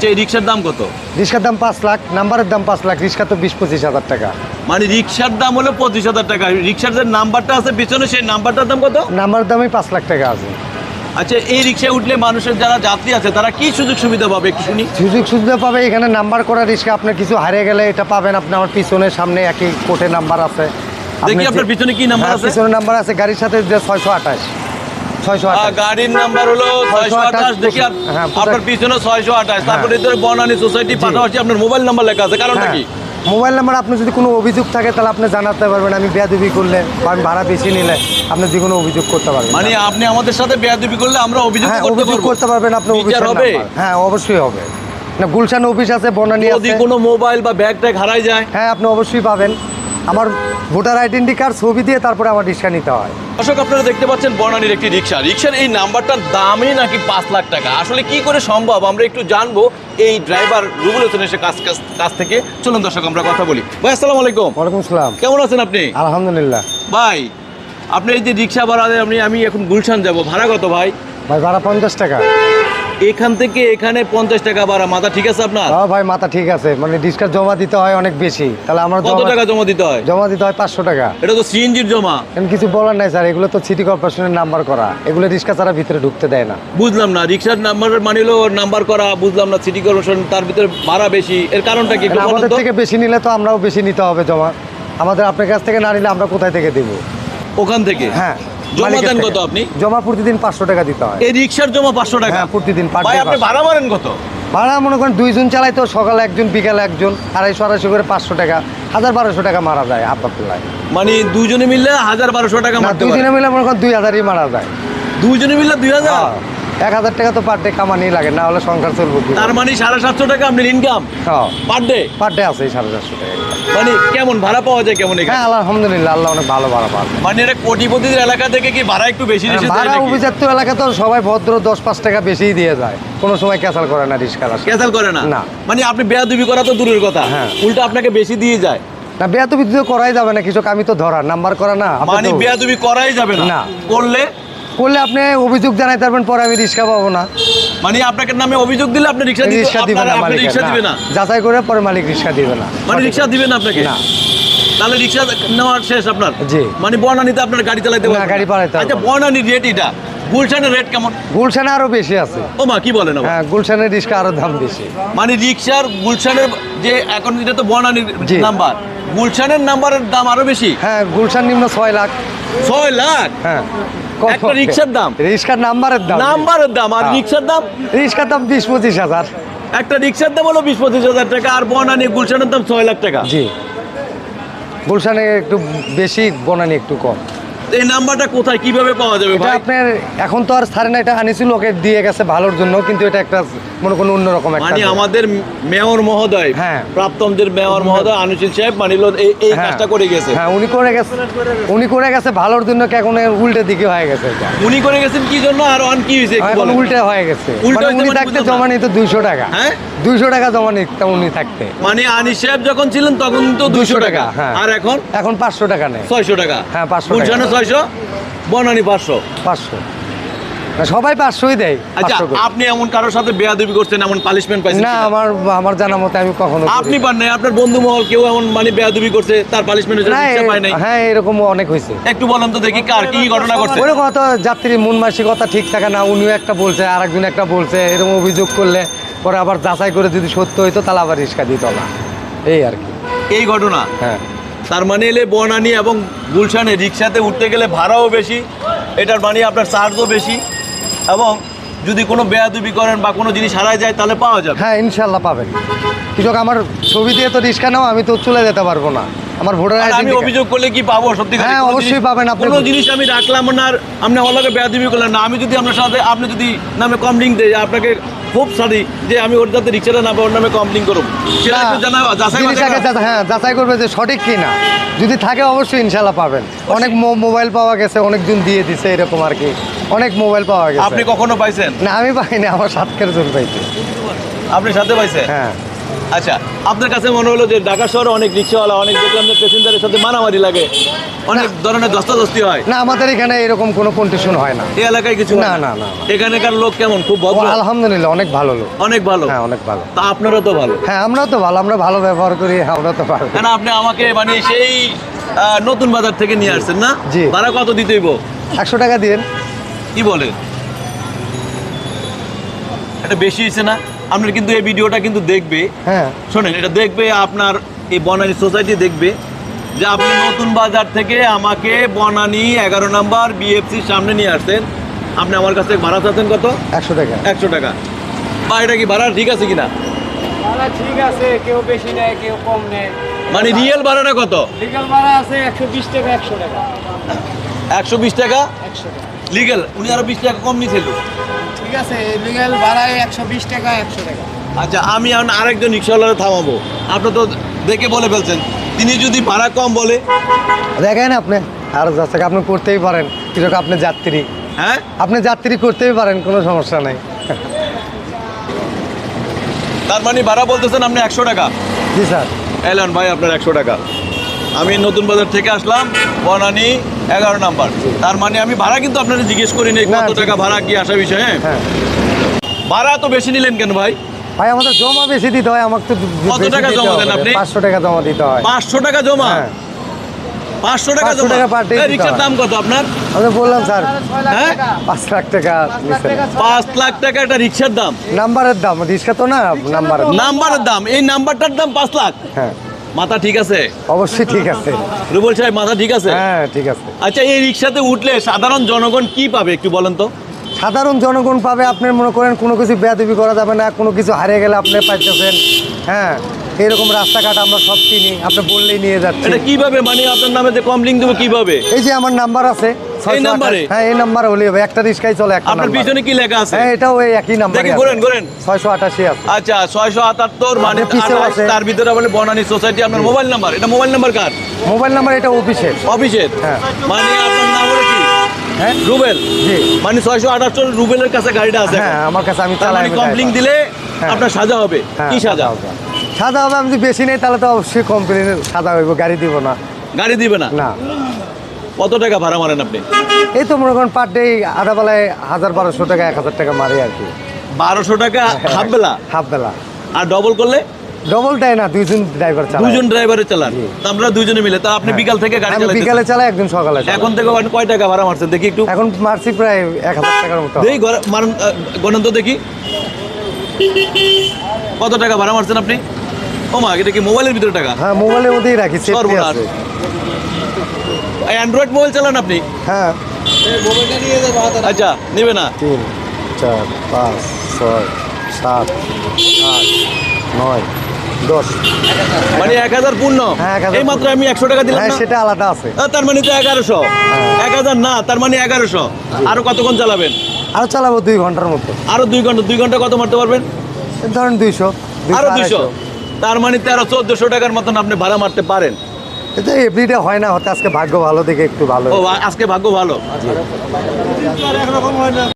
আচ্ছা এই রিক্সার দাম কত? রিক্সার দাম পাঁচ লাখ নাম্বারের দাম পাঁচ লাখ রিক্সা তো বিশ পঁচিশ হাজার টাকা। মানে রিক্সার দাম হলো পঁচিশ হাজার টাকা। রিক্সার যে নাম্বারটা আছে পিছনে সেই নাম্বারটার দাম কত? নাম্বারের দামই পাঁচ লাখ টাকা আছে। আচ্ছা এই রিক্সায় উঠলে মানুষের যারা যাত্রী আছে তারা কি সুযোগ সুবিধা পাবে একটু শুনি? সুযোগ সুবিধা পাবে এখানে নাম্বার করা রিক্সা আপনার কিছু হারিয়ে গেলে এটা পাবেন। আপনি আমার পিছনে সামনে একই কোটে নাম্বার আছে। দেখি আপনার পিছনে কি নাম্বার আছে? হ্যাঁ, পিছনে নাম্বার আছে গাড়ির সাথে ছয়শো আঠাশ। গাড়ির নাম্বার হলো ছয়শো আঠাশ দেখি আপ- হ্যাঁ, কোথায়- আপনার পিছনে ছয়শো আঠাশ। তারপরে বনানী সোসাইটি পাশাপাশি আপনার মোবাইল নাম্বার লেখা আছে। কারণটা হ্যাঁ। কি? মোবাইল নাম্বার আপনি যদি কোনো অভিযোগ থাকে তাহলে আপনি জানাতে পারবেন। আমি বেয়াদবি করলে বা আমি ভাড়া বেশি নিলে আপনি যে কোনো অভিযোগ করতে পারবেন। মানে আপনি আমাদের সাথে বেয়াদবি করলে আমরা অভিযোগ হ্যাঁ করতে অভিযোগ করতে পারবেন আপনি অভিযোগ হবে? হ্যাঁ অবশ্যই হবে। না গুলশান অফিস আছে বনানী যদি কোনো মোবাইল বা ব্যাগ ট্যাগ হারাই যায়? হ্যাঁ আপনি অবশ্যই পাবেন। আমার ভোটার আইডেন্টি কার্ড ছবি দিয়ে তারপরে আমার রিক্সা নিতে হয়। দর্শক আপনারা দেখতে পাচ্ছেন বর্ণানির একটি রিক্সা। রিক্সার এই নাম্বারটার দামই নাকি পাঁচ লাখ টাকা। আসলে কি করে সম্ভব? আমরা একটু জানব এই ড্রাইভার রুবুল হোসেন এসে কাছ কাছ- থেকে। চলুন দর্শক আমরা কথা বলি। ভাই আসসালামু আলাইকুম। ওয়ালাইকুম সালাম। কেমন আছেন আপনি? আলহামদুলিল্লাহ। ভাই আপনি এই যে রিক্সা ভাড়া আপনি আমি এখন গুলশান যাব। ভাড়া কত ভাই? ভাই ভাড়া পঞ্চাশ টাকা। এখান থেকে এখানে পঞ্চাশ টাকা ভাড়া। মাথা ঠিক আছে আপনার? হ্যাঁ ভাই মাথা ঠিক আছে। মানে ডিসকার জমা দিতে হয় অনেক বেশি। তাহলে আমার কত টাকা জমা দিতে হয়? জমা দিতে হয় পাঁচশো টাকা। এটা তো সিএনজির জমা। এখন কিছু বলার নাই স্যার। এগুলো তো সিটি কর্পোরেশনের নাম্বার করা। এগুলো রিক্সা ছাড়া ভিতরে ঢুকতে দেয় না। বুঝলাম না রিক্সার নাম্বার মানে হলো নাম্বার করা বুঝলাম না সিটি কর্পোরেশন তার ভিতরে ভাড়া বেশি। এর কারণটা কি আমাদের থেকে বেশি নিলে তো আমরাও বেশি নিতে হবে জমা। আমাদের আপনার কাছ থেকে না নিলে আমরা কোথায় থেকে দেবো? ওখান থেকে? হ্যাঁ। জমা দেন কত আপনি? জমা প্রতিদিন পাঁচশো টাকা দিতে হয়। এই রিক্সার জমা পাঁচশো টাকা? হ্যাঁ প্রতিদিন আপনি ভাড়া মারেন কত? ভাড়া মনে করেন দুইজন চালাই তো সকালে একজন বিকালে একজন আড়াইশো আড়াইশো করে পাঁচশো টাকা হাজার বারোশো টাকা মারা যায় আপাতলায় মানে দুজনে মিললে হাজার বারোশো টাকা দুইজনে মারতে দুজনে মিলে মনে করেন দুই হাজারই মারা যায়। দুজনে মিললে দুই হাজার? হ্যাঁ, এক হাজার টাকা তো পার ডে কামানি লাগে না হলে সংসার চলবো তার মানে সাড়ে সাতশো টাকা আপনার ইনকাম হ্যাঁ। পার ডে পার ডে আছে সাড়ে সাতশো টাকা মানে কেমন ভাড়া পাওয়া যায় কেমন হ্যাঁ আলহামদুলিল্লাহ আল্লাহ অনেক ভালো ভাড়া পাবে মানে এটা কোটিপতিদের এলাকা থেকে কি ভাড়া একটু বেশি বেশি ভাড়া? এলাকা তো সবাই ভদ্র দশ পাঁচ টাকা বেশিই দিয়ে যায়। কোনো সময় ক্যাসাল করে না রিক্সার ক্যান্সেল করে না? না। মানে আপনি বেয়াদবি করা তো দূরের কথা। হ্যাঁ। উল্টা আপনাকে বেশি দিয়ে যায়। না বিদ্যুৎ করাই যাবে না কিছু আমি তো ধরা নাম্বার করা না মানে বেয়াদবি করাই যাবে না। করলে করলে আপনি অভিযোগ জানাইতে পারবেন পরে আমি রিক্সা পাবো না। মানে আপনাকে নামে অভিযোগ দিলে আপনি রিক্সা রিক্সা দিবে না মালিক রিক্সা দিবে না। যাচাই করে পরে মালিক রিক্সা দিবে না। মানে রিক্সা দিবে না আপনাকে? না। তাহলে রিক্সা নেওয়ার শেষ আপনার? জি। মানে বর্ণানিতে আপনার গাড়ি চালাতে না, পারবেন গাড়ি চালাতে আচ্ছা। বর্ণানির রেট এটা। গুলশানের রেট কেমন? গুলশানে আরও বেশি আছে। ও মা কি বলেন? হ্যাঁ গুলশানের রিক্সা আরও দাম বেশি। মানে রিক্সার গুলশানের যে এখন এটা তো বর্ণানির জি। নাম্বার গুলশানের নাম্বারের দাম আরও বেশি? হ্যাঁ গুলশান নিম্ন ছয় লাখ। ছয় লাখ? হ্যাঁ। একটা রিক্সার দাম? রিক্সার নাম্বারের দাম। নাম্বারের দাম আর হ্যাঁ। রিক্সার দাম? রিক্সার দাম বিশ পঁচিশ হাজার। একটা রিক্সার দাম হলো বিশ পঁচিশ হাজার টাকা আর বনানি গুলশানের দাম ছয় লাখ টাকা। জি। গুলশানে একটু বেশি বনানি একটু কম। এই নাম্বারটা কোথায়? কীভাবে পাওয়া যাবে এটা ভাই? আপনার এখন তো আর ছাড়ে না এটা আনিছিল ওকে দিয়ে গেছে ভালোর জন্য কিন্তু এটা একটা মনে কোনো অন্যরকম মানে আমাদের মেয়র মহোদয় হ্যাঁ। প্রাপ্তমদের মেয়র মহোদয় আনুশীল সাহেব মানিল এই এই হ্যাঁ। কাজটা করে গেছে। হ্যাঁ উনি করে গেছে উনি করে গেছে ভালোর জন্য কি এখন উল্টে দিকে হয়ে গেছে এটা? উনি করে গেছেন কি জন্য? আর অন কি হয়েছে এখন উল্টে হয়ে গেছে। উল্টে মানে উনি মানে থাকতে জমা। নিত দুইশো টাকা। হ্যাঁ? দুইশো টাকা জমা নিত উনি থাকতে। মানে আনিস সাহেব যখন ছিলেন তখন তো দুশো 200 টাকা। হ্যাঁ। আর এখন? এখন পাঁচশো টাকা নেয়। ছয়শো টাকা। হ্যাঁ, 500 টাকা। ছয়শো বনানি পাঁচশো। পাঁচশো। সবাই পাঁচশোই দেয় আচ্ছা আপনি এমন কারোর সাথে বেয়াদবি করছেন এমন পালিশমেন্ট পাইছেন না আমার আমার জানা মতে আমি কখনো আপনি পান নাই আপনার বন্ধু মহল কেউ এমন মানে বেয়াদবি করছে তার পালিশমেন্ট না, হয়েছে পায় নাই? হ্যাঁ এরকম অনেক হয়েছে। একটু বলেন তো দেখি কার কি ঘটনা ঘটছে? ওরকম হয়তো যাত্রী মন মানসিকতা ঠিক থাকে না উনিও একটা বলছে আর একজন একটা বলছে এরকম অভিযোগ করলে পরে আবার যাচাই করে যদি সত্য হইতো তাহলে আবার রিস্কা দিত না। এই আর কি। এই ঘটনা? হ্যাঁ। তার মানে এলে বনানি এবং গুলশানে রিক্সাতে উঠতে গেলে ভাড়াও বেশি এটার মানে আপনার চার্জও বেশি এবং যদি কোনো বেয়াদবি করেন বা কোনো জিনিস হারায় যায় তাহলে পাওয়া যাবে। হ্যাঁ ইনশাল্লাহ পাবেন। কৃষক আমার ছবি দিয়ে তো রিক্সা নাও আমি তো চলে যেতে পারব না। আমার ভোটার আর আমি অভিযোগ করলে কি পাবো সত্যি? হ্যাঁ, অবশ্যই পাবেন আপনি। কোনো জিনিস আমি রাখলাম না আর আপনি ওলাকে বেয়াদবি করলেন না। আমি যদি আপনার সাথে আপনি যদি নামে কমপ্লেন দেয় আপনাকে খুব সারি যে আমি ওর যাতে রিক্সাটা না পাই, ওর নামে কমপ্লেন করব সেটা একটু জানা যাচাই হ্যাঁ যাচাই করবে যে সঠিক কিনা। যদি থাকে অবশ্যই ইনশাল্লাহ পাবেন। অনেক মোবাইল পাওয়া গেছে অনেকজন দিয়ে দিছে এরকম আর কি। অনেক মোবাইল পাওয়া গেছে। আপনি কখনো পাইছেন? না আমি পাইনি আমার সাতকের জন পাইছে। আপনি সাথে পাইছেন? হ্যাঁ। আচ্ছা আপনার কাছে মনে হলো যে ঢাকা শহরে অনেক রিক্সাওয়ালা অনেক দেখলাম যে প্যাসেঞ্জারের সাথে মারামারি লাগে অনেক ধরনের দস্তাদস্তি হয়? না আমাদের এখানে এরকম কোনো কন্ডিশন হয় না। এই এলাকায় কিছু না, না, না। এখানকার লোক কেমন? খুব ভদ্র? আলহামদুলিল্লাহ অনেক ভালো লোক। অনেক ভালো? হ্যাঁ অনেক ভালো। তা আপনারও তো ভালো। হ্যাঁ আমরাও তো ভালো আমরা ভালো ব্যবহার করি আমরা তো ভালো। কেন আপনি আমাকে মানে সেই নতুন বাজার থেকে নিয়ে আসছেন না? জি। ভাড়া কত দিতে হইব একশো টাকা দিন কি বলে এটা বেশি হয়েছে না? আপনার কিন্তু এই ভিডিওটা কিন্তু দেখবে। হ্যাঁ। শোনেন এটা দেখবে আপনার এই বনানী সোসাইটি দেখবে যে আপনি নতুন বাজার থেকে আমাকে বনানী এগারো নাম্বার বিএফসির সামনে নিয়ে আসছেন। আপনি আমার কাছ থেকে ভাড়া চাচ্ছেন কত? একশো টাকা। একশো টাকা। বা এটা কি ভাড়া ঠিক আছে কিনা? ভাড়া ঠিক আছে কেউ বেশি নেয় কেউ কম নেয়। মানে রিয়েল ভাড়াটা কত? লিগাল ভাড়া আছে একশো বিশ টাকা একশো টাকা। একশো বিশ টাকা? একশো টাকা। লিগেল উনি আরও বিশ টাকা কম নিয়েছিল ঠিক আছে লিগাল ভাড়ায় একশো বিশ টাকা একশো টাকা। আচ্ছা আমি এখন আরেকজন রিক্সাওয়ালারে থামাবো। আপনি তো দেখে বলে ফেলছেন। তিনি যদি ভাড়া কম বলে। দেখেন আপনি আর যাচ্ছে আপনি করতেই পারেন। কিছু আপনি যাত্রী? হ্যাঁ? আপনি যাত্রী করতেই পারেন কোনো সমস্যা নেই। তার মানে ভাড়া বলতেছেন আপনি একশো টাকা? জি স্যার। এলেন ভাই আপনার একশো টাকা। আমি নতুন বাজার থেকে আসলাম বনানি এগারো নাম্বার। তার মানে আমি ভাড়া কিন্তু আপনাকে জিজ্ঞেস করি নি না, কত টাকা ভাড়া কি আসা বিষয়ে হ্যাঁ? ভাড়া তো বেশি নিলেন কেন ভাই? ভাই আমাদের জমা বেশি দিতে হয় আমাকে তো কত টাকা জমা দেন আপনি? পাঁচশো টাকা জমা দিতে হয়। পাঁচশো টাকা জমা? হ্যাঁ। পাঁচশো টাকা 500 জমা? টাকা রিক্সার দাম কত আপনার? আমি বললাম স্যার হ্যাঁ? পাঁচ লাখ টাকা পাঁচ লাখ টাকা একটা রিক্সার দাম? নাম্বারের দাম রিক্সা তো না নাম্বারের নাম্বারের দাম এই নাম্বারটার দাম পাঁচ লাখ? হ্যাঁ। মাথা ঠিক আছে? অবশ্যই ঠিক আছে। রুবল সাহেব মাথা ঠিক আছে? হ্যাঁ ঠিক আছে। আচ্ছা এই রিক্সাতে উঠলে সাধারণ জনগণ কি পাবে একটু বলেন তো? সাধারণ জনগণ পাবে আপনি মনে করেন কোনো কিছু বেয়াদবি করা যাবে না কোনো কিছু হারিয়ে গেলে আপনি পাইতেছেন। হ্যাঁ এরকম রাস্তাঘাট আমরা সব চিনি আপনি বললেই নিয়ে যাচ্ছি। এটা কীভাবে? মানে আপনার নামে যে কম লিঙ্ক দেবো কীভাবে? এই যে আমার নাম্বার আছে 628 নাম্বারে? হ্যাঁ এই নাম্বারে হলে হবে। একটা রিক্সায় চলে একটা আপনার পিছনে কি লেখা আছে? হ্যাঁ এটাও এই একই নাম্বার দেখি ঘোরেন ঘোরেন। ছয়শো আটাশি আছে। আচ্ছা ছয়শো আটাত্তর মানে আপনার পিছেও আঠাশ, আছে। তার ভিতরে বলে বনানী সোসাইটি আপনার মোবাইল নাম্বার এটা মোবাইল নাম্বার কার? মোবাইল নাম্বার এটা অফিসের। অফিসের? হ্যাঁ। মানে আপনার নাম হলো কি? হ্যাঁ? রুবেল? জি। মানে ছয়শো আটাত্তর রুবেলের কাছে গাড়িটা আছে হ্যাঁ আমার কাছে আমি চালাই মানে কমপ্লিং দিলে হ্যাঁ। আপনার সাজা হবে। হ্যাঁ, কি সাজা? হবে। সাদা হবে আমি যদি বেশি নেই তাহলে তো অবশ্যই কমপ্লেনের সাদা হইব গাড়ি দিব না। গাড়ি দিবে না? না। কত টাকা ভাড়া মারেন আপনি? এই তো মনে করেন পার ডে আধাবেলায় হাজার বারোশো টাকা এক হাজার টাকা মারি আর কি। বারোশো টাকা হাফ বেলা? হাফ বেলা। আর ডবল করলে? ডবল দেয় না দুইজন ড্রাইভার চালায়। দুজন ড্রাইভারে চালান। আমরা দুজনে মিলে। তা আপনি বিকাল থেকে গাড়ি চালাতে বিকালে চালাই একদিন সকালে এখন থেকে আপনি কয় টাকা ভাড়া মারছেন? দেখি একটু। এখন মারছি প্রায় এক হাজার টাকার মতো। ঘরে- মারুন গণন তো দেখি। কত টাকা ভাড়া মারছেন আপনি? ও মা এটা কি মোবাইলের ভিতরে টাকা? হ্যাঁ মোবাইলের মধ্যেই রাখি সর্বনাশ। আছে। অ্যান্ড্রয়েড মোবাইল চালান আপনি? হ্যাঁ। আচ্ছা নেবে না? তিন চার পাঁচ ছয় সাত আট নয় দশ। মানে এক হাজার পূর্ণ? হ্যাঁ, এই মাত্র আমি একশো টাকা দিলাম হ্যাঁ সেটা আলাদা আছে। তার মানে তো এগারোশো। হ্যাঁ। এক হাজার না তার মানে এগারোশো। আরও কতক্ষণ চালাবেন? আরও চালাবো দুই ঘণ্টার মতো আরও দুই ঘণ্টা দুই ঘণ্টা কত মারতে পারবেন? ধরেন দুইশো আরও দুইশো। তার মানে তেরো চোদ্দশো টাকার মতন আপনি ভাড়া মারতে পারেন। এটা এভরিডে হয় না হতে আজকে ভাগ্য ভালো দেখে একটু ভালো। আজকে ভাগ্য ভালো।